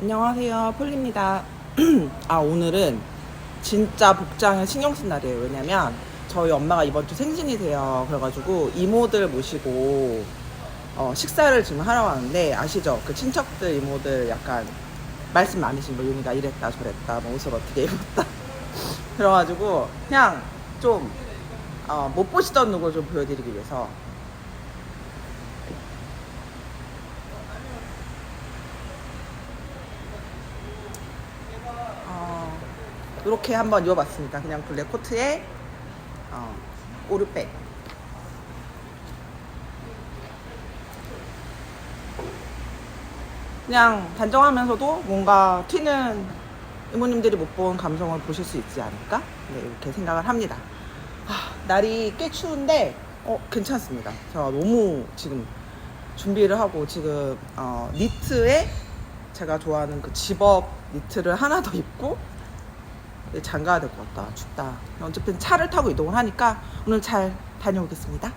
안녕하세요. 폴리입니다. 아, 오늘은 진짜 복장에 신경 쓴 날이에요. 왜냐면 저희 엄마가 이번 주 생신이세요. 그래가지고 이모들 모시고 어, 식사를 지금 하러 왔는데 아시죠? 그 친척들 이모들 약간 말씀 많으신 뭐 윤희가 이랬다 저랬다 뭐 옷을 어떻게 입었다 그래가지고 그냥 좀 어, 못 보시던 누구 좀 보여드리기 위해서 이렇게 한번 입어봤습니다. 그냥 블랙 코트에 어, 오르백. 그냥 단정하면서도 뭔가 튀는 이모님들이 못 본 감성을 보실 수 있지 않을까? 네, 이렇게 생각을 합니다. 아, 날이 꽤 추운데, 어, 괜찮습니다. 제가 너무 지금 준비를 하고 지금, 어, 니트에 제가 좋아하는 그 집업 니트를 하나 더 입고 장가야 될 것 같다. 춥다. 어쨌든 차를 타고 이동을 하니까 오늘 잘 다녀오겠습니다.